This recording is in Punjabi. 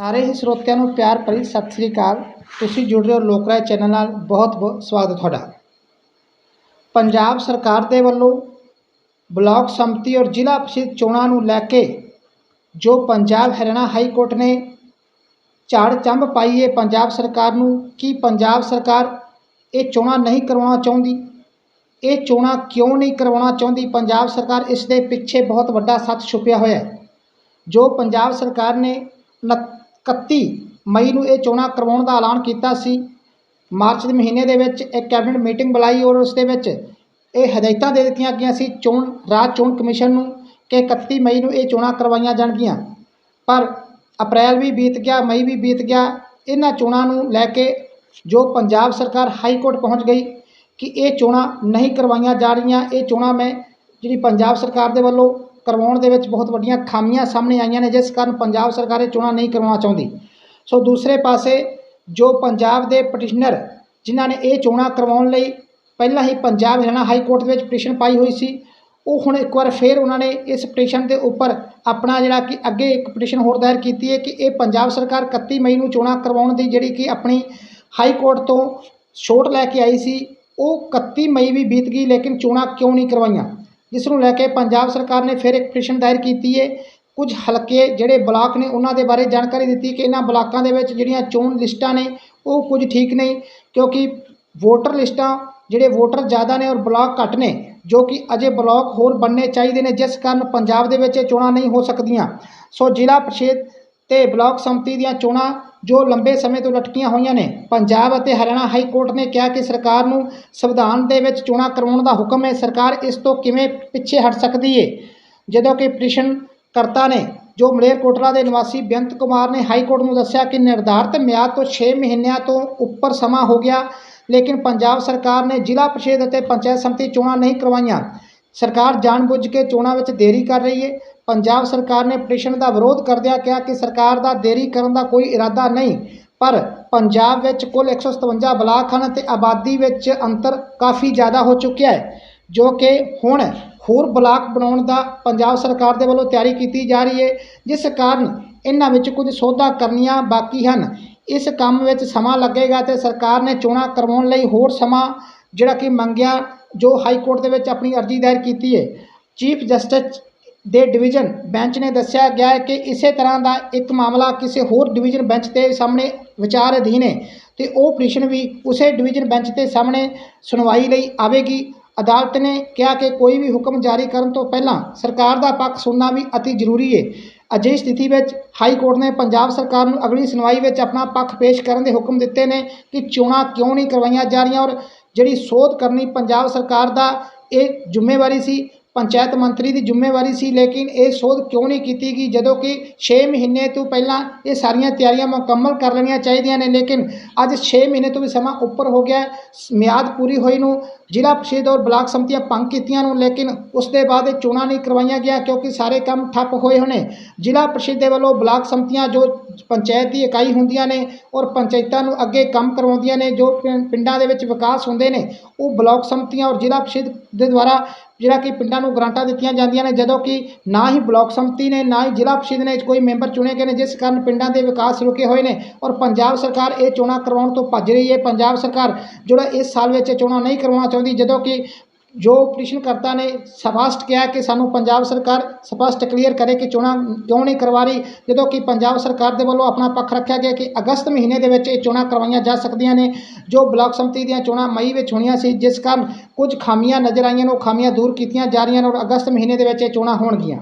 ਸਾਰੇ ਹੀ ਸਰੋਤਿਆਂ ਨੂੰ ਪਿਆਰ ਭਰੀ ਸਤਿ ਸ੍ਰੀ ਅਕਾਲ। ਤੁਸੀਂ ਜੁੜ ਰਹੇ ਹੋ ਲੋਕ ਰਾਏ ਚੈਨਲ ਨਾਲ। ਬਹੁਤ ਬਹੁਤ ਸਵਾਗਤ ਤੁਹਾਡਾ। ਪੰਜਾਬ ਸਰਕਾਰ ਦੇ ਵੱਲੋਂ ਬਲਾਕ ਸੰਮਤੀ ਔਰ ਜ਼ਿਲ੍ਹਾ ਪ੍ਰੀਸ਼ਦ ਚੋਣਾਂ ਨੂੰ ਲੈ ਕੇ ਜੋ ਪੰਜਾਬ ਹਰਿਆਣਾ ਹਾਈ ਕੋਰਟ ਨੇ ਝਾੜ ਚੰਬ ਪਾਈ ਹੈ, ਪੰਜਾਬ ਸਰਕਾਰ ਨੂੰ ਕਿ ਪੰਜਾਬ ਸਰਕਾਰ ਇਹ ਚੋਣਾਂ ਨਹੀਂ ਕਰਵਾਉਣਾ ਚਾਹੁੰਦੀ? ਇਹ ਚੋਣਾਂ ਕਿਉਂ ਨਹੀਂ ਕਰਵਾਉਣਾ ਚਾਹੁੰਦੀ? ਪੰਜਾਬ ਸਰਕਾਰ ਇਸ ਦੇ ਪਿੱਛੇ ਬਹੁਤ ਵੱਡਾ ਸੱਚ ਛੁਪਿਆ ਹੋਇਆ ਹੈ। ਜੋ ਪੰਜਾਬ ਸਰਕਾਰ ਨੇ ਉਨ- 31 ਮਈ ਨੂੰ ਇਹ ਚੋਣਾਂ ਕਰਵਾਉਣ ਦਾ ਐਲਾਨ ਕੀਤਾ ਸੀ। ਮਾਰਚ ਦੇ ਮਹੀਨੇ ਦੇ ਵਿੱਚ ਇੱਕ ਕੈਬਨਿਟ ਮੀਟਿੰਗ ਬੁਲਾਈ ਔਰ ਉਸ ਦੇ ਵਿੱਚ ਇਹ ਹਦਾਇਤਾਂ ਦੇ ਦਿੱਤੀਆਂ ਗਈਆਂ ਸੀ, ਚੋਣ, ਰਾਜ ਚੋਣ ਕਮਿਸ਼ਨ ਨੂੰ ਕਿ 31 ਮਈ ਨੂੰ ਇਹ ਚੋਣਾਂ ਕਰਵਾਈਆਂ ਜਾਣਗੀਆਂ। ਪਰ ਅਪ੍ਰੈਲ ਵੀ ਬੀਤ ਗਿਆ, ਮਈ ਵੀ ਬੀਤ ਗਿਆ। ਇਹਨਾਂ ਚੋਣਾਂ ਨੂੰ ਲੈ ਕੇ ਜੋ ਪੰਜਾਬ ਸਰਕਾਰ ਹਾਈ ਕੋਰਟ ਪਹੁੰਚ ਗਈ ਕਿ ਇਹ ਚੋਣਾਂ ਨਹੀਂ ਕਰਵਾਈਆਂ ਜਾ ਰਹੀਆਂ, ਇਹ ਚੋਣਾਂ ਮੈਂ ਜਿਹੜੀ ਪੰਜਾਬ ਸਰਕਾਰ ਦੇ ਵੱਲੋਂ ਕਰਵਾਉਣ ਦੇ ਵਿੱਚ ਬਹੁਤ ਵੱਡੀਆਂ ਖਾਮੀਆਂ ਸਾਹਮਣੇ ਆਈਆਂ ਨੇ, ਜਿਸ ਕਾਰਨ ਪੰਜਾਬ ਸਰਕਾਰ ਇਹ ਚੋਣਾਂ ਨਹੀਂ ਕਰਵਾਉਣਾ ਚਾਹੁੰਦੀ। ਸੋ ਦੂਸਰੇ ਪਾਸੇ ਜੋ ਪੰਜਾਬ ਦੇ ਪਟੀਸ਼ਨਰ ਜਿਨ੍ਹਾਂ ਨੇ ਇਹ ਚੋਣਾਂ ਕਰਵਾਉਣ ਲਈ ਪਹਿਲਾਂ ਹੀ ਪੰਜਾਬ ਹਰਿਆਣਾ ਹਾਈ ਕੋਰਟ ਦੇ ਵਿੱਚ ਪਟੀਸ਼ਨ ਪਾਈ ਹੋਈ ਸੀ, ਉਹ ਹੁਣ ਇੱਕ ਵਾਰ ਫੇਰ ਉਹਨਾਂ ਨੇ ਇਸ ਪਟੀਸ਼ਨ ਦੇ ਉੱਪਰ ਆਪਣਾ ਜਿਹੜਾ ਕਿ ਅੱਗੇ ਇੱਕ ਪਟੀਸ਼ਨ ਹੋਰ ਦਾਇਰ ਕੀਤੀ ਹੈ ਕਿ ਇਹ ਪੰਜਾਬ ਸਰਕਾਰ 31 ਮਈ ਨੂੰ ਚੋਣਾਂ ਕਰਵਾਉਣ ਦੀ ਜਿਹੜੀ ਕਿ ਆਪਣੀ ਹਾਈ ਕੋਰਟ ਤੋਂ ਛੋਟ ਲੈ ਕੇ ਆਈ ਸੀ, ਉਹ 31 ਮਈ ਵੀ ਬੀਤ ਗਈ ਲੇਕਿਨ ਚੋਣਾਂ ਕਿਉਂ ਨਹੀਂ ਕਰਵਾਈਆਂ? ਜਿਸ ਨੂੰ ਲੈ ਕੇ ਪੰਜਾਬ ਸਰਕਾਰ ਨੇ ਫਿਰ ਇੱਕ ਪਟੀਸ਼ਨ ਦਾਇਰ ਕੀਤੀ ਹੈ। ਕੁਝ ਹਲਕੇ ਜਿਹੜੇ ਬਲਾਕ ਨੇ, ਉਹਨਾਂ ਦੇ ਬਾਰੇ ਜਾਣਕਾਰੀ ਦਿੱਤੀ ਕਿ ਇਹਨਾਂ ਬਲਾਕਾਂ ਦੇ ਵਿੱਚ ਜਿਹੜੀਆਂ ਚੋਣ ਲਿਸਟਾਂ ਨੇ, ਉਹ ਕੁਝ ਠੀਕ ਨਹੀਂ, ਕਿਉਂਕਿ ਵੋਟਰ ਲਿਸਟਾਂ ਜਿਹੜੇ ਵੋਟਰ ਜ਼ਿਆਦਾ ਨੇ ਔਰ ਬਲਾਕ ਘੱਟ ਨੇ, ਜੋ ਕਿ ਅਜੇ ਬਲਾਕ ਹੋਰ ਬਣਨੇ ਚਾਹੀਦੇ ਨੇ, ਜਿਸ ਕਾਰਨ ਪੰਜਾਬ ਦੇ ਵਿੱਚ ਇਹ ਚੋਣਾਂ ਨਹੀਂ ਹੋ ਸਕਦੀਆਂ। ਸੋ ਜ਼ਿਲ੍ਹਾ ਪ੍ਰੀਸ਼ਦ ਤੇ ਬਲਾਕ ਸੰਮਤੀ ਦੀਆਂ ਚੋਣਾਂ ਜੋ ਲੰਬੇ ਸਮੇਂ ਤੋਂ ਲਟਕੀਆਂ ਹੋਈਆਂ ਨੇ। ਪੰਜਾਬ ਅਤੇ ਹਰਿਆਣਾ ਹਾਈ ਕੋਰਟ ਨੇ ਕਿਹਾ ਕਿ ਸਰਕਾਰ ਨੂੰ ਸੰਵਿਧਾਨ ਦੇ ਵਿੱਚ ਚੋਣਾਂ ਕਰਵਾਉਣ ਦਾ ਹੁਕਮ ਹੈ। ਸਰਕਾਰ ਇਸ ਤੋਂ ਕਿਵੇਂ ਪਿੱਛੇ ਹਟ ਸਕਦੀ ਹੈ ਜਦੋਂ ਕਿ ਪਟੀਸ਼ਨ ਕਰਤਾ ਨੇ, ਜੋ ਮਲੇਰਕੋਟਲਾ ਦੇ ਨਿਵਾਸੀ ਬੇਅੰਤ ਕੁਮਾਰ ਨੇ ਹਾਈ ਕੋਰਟ ਨੂੰ ਦੱਸਿਆ ਕਿ ਨਿਰਧਾਰਤ ਮਿਆਦ ਤੋਂ 6 ਮਹੀਨਿਆਂ ਤੋਂ ਉੱਪਰ ਸਮਾਂ ਹੋ ਗਿਆ, ਲੇਕਿਨ ਪੰਜਾਬ ਸਰਕਾਰ ਨੇ ਜ਼ਿਲ੍ਹਾ ਪ੍ਰੀਸ਼ਦ ਅਤੇ ਪੰਚਾਇਤ ਸਮਿਤੀ ਚੋਣਾਂ ਨਹੀਂ ਕਰਵਾਈਆਂ। ਸਰਕਾਰ ਜਾਣਬੁੱਝ ਕੇ ਚੋਣਾਂ ਵਿੱਚ ਦੇਰੀ ਕਰ ਰਹੀ ਹੈ ਪੰਜਾਬ ਸਰਕਾਰ ਨੇ ਪਟੀਸ਼ਨ ਦਾ ਵਿਰੋਧ ਕਰਦਿਆਂ ਕਿਹਾ ਕਿ ਸਰਕਾਰ ਦਾ ਦੇਰੀ ਕਰਨ ਦਾ ਕੋਈ ਇਰਾਦਾ ਨਹੀਂ, ਪਰ ਪੰਜਾਬ ਵਿੱਚ ਕੁੱਲ 157 ਬਲਾਕ ਹਨ ਤੇ ਆਬਾਦੀ ਵਿੱਚ ਅੰਤਰ ਕਾਫੀ ਜ਼ਿਆਦਾ ਹੋ ਚੁੱਕਿਆ ਹੈ, ਜੋ ਕਿ ਹੁਣ ਹੋਰ ਬਲਾਕ ਬਣਾਉਣ ਦਾ ਪੰਜਾਬ ਸਰਕਾਰ ਦੇ ਵੱਲੋਂ ਤਿਆਰੀ ਕੀਤੀ ਜਾ ਰਹੀ ਹੈ, ਜਿਸ ਕਾਰਨ ਇਹਨਾਂ ਵਿੱਚ ਕੁਝ ਸੋਧਾਂ ਕਰਨੀਆਂ ਬਾਕੀ ਹਨ। ਇਸ ਕੰਮ ਵਿੱਚ ਸਮਾਂ ਲੱਗੇਗਾ ਤੇ ਸਰਕਾਰ ਨੇ ਚੋਣਾਂ ਕਰਵਾਉਣ ਲਈ ਹੋਰ ਸਮਾਂ, ਜਿਹੜਾ ਕਿ ਮੰਗਿਆ, ਜੋ ਹਾਈ ਕੋਰਟ ਦੇ ਵਿੱਚ ਆਪਣੀ ਅਰਜ਼ੀ ਦਾਇਰ ਕੀਤੀ ਹੈ। ਚੀਫ ਜਸਟਿਸ ਦੇ ਡਿਵੀਜ਼ਨ ਬੈਂਚ ਨੇ ਦੱਸਿਆ ਗਿਆ ਹੈ ਕਿ ਇਸੇ ਤਰ੍ਹਾਂ ਦਾ ਇੱਕ ਮਾਮਲਾ ਕਿਸੇ ਹੋਰ ਡਿਵੀਜ਼ਨ ਬੈਂਚ ਦੇ ਸਾਹਮਣੇ ਵਿਚਾਰ ਅਧੀਨ ਹੈ ਤੇ ਉਹ ਪਟੀਸ਼ਨ ਵੀ ਉਸੇ ਡਿਵੀਜ਼ਨ ਬੈਂਚ ਦੇ ਸਾਹਮਣੇ ਸੁਣਵਾਈ ਲਈ ਆਵੇਗੀ। ਅਦਾਲਤ ਨੇ ਕਿਹਾ ਕਿ ਕੋਈ ਵੀ ਹੁਕਮ ਜਾਰੀ ਕਰਨ ਤੋਂ ਪਹਿਲਾਂ ਸਰਕਾਰ ਦਾ ਪੱਖ ਸੁਣਨਾ ਵੀ ਅਤੀ ਜ਼ਰੂਰੀ ਹੈ। ਅਜਿਹੀ ਸਥਿਤੀ ਵਿੱਚ ਹਾਈ ਕੋਰਟ ਨੇ ਪੰਜਾਬ ਸਰਕਾਰ ਨੂੰ ਅਗਲੀ ਸੁਣਵਾਈ ਵਿੱਚ ਆਪਣਾ ਪੱਖ ਪੇਸ਼ ਕਰਨ ਦੇ ਹੁਕਮ ਦਿੱਤੇ ਨੇ ਕਿ ਚੋਣਾਂ ਕਿਉਂ ਨਹੀਂ ਕਰਵਾਈਆਂ ਜਾ ਰਹੀਆਂ ਔਰ ਜਿਹੜੀ ਸੋਧ ਕਰਨੀ ਪੰਜਾਬ ਸਰਕਾਰ ਦਾ ਇਹ ਜ਼ਿੰਮੇਵਾਰੀ ਸੀ ਪੰਚਾਇਤ ਮੰਤਰੀ ਦੀ ਜ਼ਿੰਮੇਵਾਰੀ ਸੀ, ਲੇਕਿਨ ਇਹ ਸੋਧ ਕਿਉਂ ਨਹੀਂ ਕੀਤੀ ਗਈ? ਜਦੋਂ ਕਿ 6 ਮਹੀਨੇ ਤੋਂ ਪਹਿਲਾਂ ਇਹ ਸਾਰੀਆਂ ਤਿਆਰੀਆਂ ਮੁਕੰਮਲ ਕਰ ਲੈਣੀਆਂ ਚਾਹੀਦੀਆਂ ਨੇ, ਲੇਕਿਨ ਅੱਜ 6 ਮਹੀਨੇ ਤੋਂ ਵੀ ਸਮਾਂ ਉੱਪਰ ਹੋ ਗਿਆ, ਮਿਆਦ ਪੂਰੀ ਹੋਈ ਨੂੰ, ਜ਼ਿਲ੍ਹਾ ਪਰਿਸ਼ਦ ਔਰ ਬਲਾਕ ਸੰਮਤੀਆਂ ਭੰਗ ਕੀਤੀਆਂ ਨੂੰ, ਲੇਕਿਨ ਉਸ ਦੇ ਬਾਅਦ ਇਹ ਚੋਣਾਂ ਨਹੀਂ ਕਰਵਾਈਆਂ ਗਿਆ ਕਿਉਂਕਿ ਸਾਰੇ ਕੰਮ ਠੱਪ ਹੋਏ ਹੋਣੇ। ਜ਼ਿਲ੍ਹਾ ਪ੍ਰੀਸ਼ਦ ਦੇ ਵੱਲੋਂ ਬਲਾਕ ਸੰਮਤੀਆਂ ਜੋ ਪੰਚਾਇਤ ਦੀ ਇਕਾਈ ਹੁੰਦੀਆਂ ਨੇ ਔਰ ਪੰਚਾਇਤਾਂ ਨੂੰ ਅੱਗੇ ਕੰਮ ਕਰਵਾਉਂਦੀਆਂ ਨੇ, ਜੋ ਪਿੰ- ਪਿੰਡਾਂ ਦੇ ਵਿੱਚ ਵਿਕਾਸ ਹੁੰਦੇ ਨੇ, ਉਹ ਬਲਾਕ ਸੰਮਤੀਆਂ ਔਰ ਜ਼ਿਲ੍ਹਾ ਪ੍ਰੀਸ਼ਦ ਦੇ ਦੁਆਰਾ ਜਿਹੜਾ ਕਿ ਪਿੰਡਾਂ ਨੂੰ ਗ੍ਰਾਂਟਾਂ ਦਿੱਤੀਆਂ ਜਾਂਦੀਆਂ ਨੇ, ਜਦੋਂ ਕਿ ਨਾ ਹੀ ਬਲਾਕ ਸੰਮਤੀ ਨੇ, ਨਾ ਹੀ ਜ਼ਿਲ੍ਹਾ ਪ੍ਰੀਸ਼ਦ ਨੇ ਕੋਈ ਮੈਂਬਰ ਚੁਣੇ ਗਏ ਨੇ, ਜਿਸ ਕਾਰਨ ਪਿੰਡਾਂ ਦੇ ਵਿਕਾਸ ਰੁਕੇ ਹੋਏ ਨੇ ਔਰ ਪੰਜਾਬ ਸਰਕਾਰ ਇਹ ਚੋਣਾਂ ਕਰਵਾਉਣ ਤੋਂ ਭੱਜ ਰਹੀ ਹੈ। ਪੰਜਾਬ ਸਰਕਾਰ ਜਿਹੜਾ ਇਸ ਸਾਲ ਵਿੱਚ ਇਹ ਚੋਣਾਂ ਨਹੀਂ ਕਰਵਾਉਣਾ ਚਾਹੁੰਦੀ, ਜਦੋਂ ਕਿ ਜੋ ਪਟੀਸ਼ਨਕਰਤਾ ਨੇ, ਸਪਸ਼ਟ ਕਿਹਾ ਕਿ ਸਾਨੂੰ ਪੰਜਾਬ ਸਰਕਾਰ ਸਪਸ਼ਟ ਕਲੀਅਰ ਕਰੇ ਕਿ ਚੋਣਾਂ ਕਿਉਂ ਨਹੀਂ ਕਰਵਾ ਰਹੀ, ਜਦੋਂ ਕਿ ਪੰਜਾਬ ਸਰਕਾਰ ਦੇ ਵੱਲੋਂ ਆਪਣਾ ਪੱਖ ਰੱਖਿਆ ਗਿਆ ਕਿ ਅਗਸਤ ਮਹੀਨੇ ਦੇ ਵਿੱਚ ਇਹ ਚੋਣਾਂ ਕਰਵਾਈਆਂ ਜਾ ਸਕਦੀਆਂ ਨੇ, ਜੋ ਬਲਾਕ ਸੰਮਤੀ ਦੀਆਂ ਚੋਣਾਂ ਮਈ ਵਿੱਚ ਹੋਣੀਆਂ ਸੀ, ਜਿਸ ਕਾਰਨ ਕੁਝ ਖਾਮੀਆਂ ਨਜ਼ਰ ਆਈਆਂ ਨੇ, ਉਹ ਖਾਮੀਆਂ ਦੂਰ ਕੀਤੀਆਂ ਜਾ ਰਹੀਆਂ ਨੇ ਔਰ ਅਗਸਤ ਮਹੀਨੇ ਦੇ ਵਿੱਚ ਇਹ ਚੋਣਾਂ ਹੋਣਗੀਆਂ।